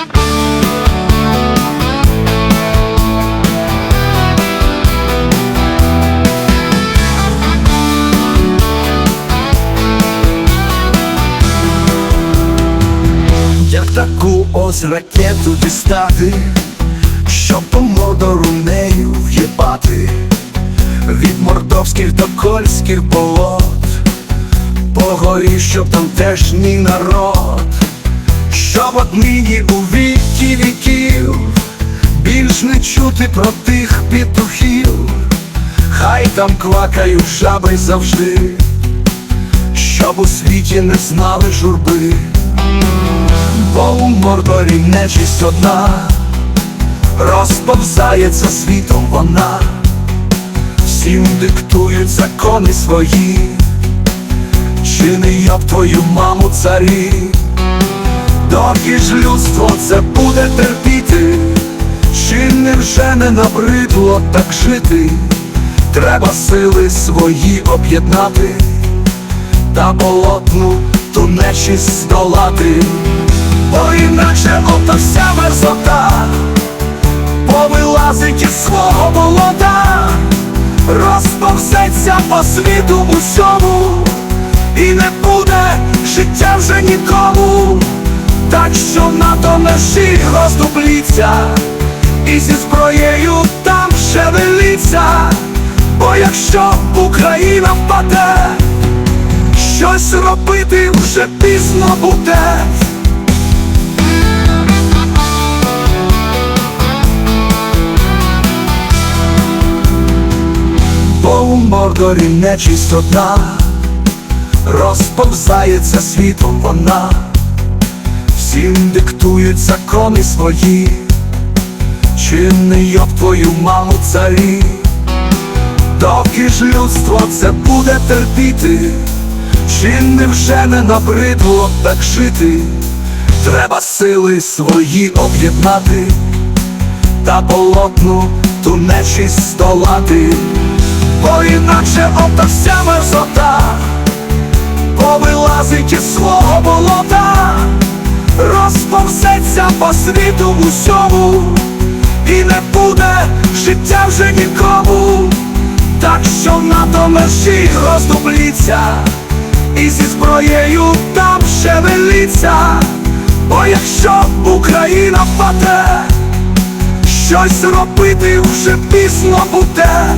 Як таку ось ракету дістати, щоб по мордору нею в'їбати? Від мордовських до кольських болот По горі, щоб там теж мій народ Щоб однині у віки віків. Більш не чути про тих петухів. Хай там квакають жаби завжди Щоб у світі не знали журби. Бо у мордорі нечисть одна, розповзається світом вона, всім диктують закони свої, чи не йоб твою маму царі, доки ж людство це буде терпіти, чи не вже не набридло так жити, треба сили свої об'єднати та болотну ту нечість здолати. Бо іначе ото вся мерзота Повилазить із свого болота, розповзеться по світу усьому, і не буде життя вже нікому, так що НАТО межі роздупліться, і зі зброєю там шевеліться, бо якщо Україна впаде, щось робити вже пізно буде. Бо у мордорі нечисть одна, розповзається світом вона, всім диктують закони свої, чи не йоб твою маму царі, доки ж людство це буде терпіти, чи не вже не набридло так жити, треба сили свої об'єднати та болотну ту нечисть здолати, бо іначе ота вся мерзота повилазить із свого болота, розповзеться по світу усьому, і не буде життя вже нікому, так що НАТО межі роздупліться, і зі зброєю там шевеліться, бо якщо Україна впаде щось робити вже пізно буде.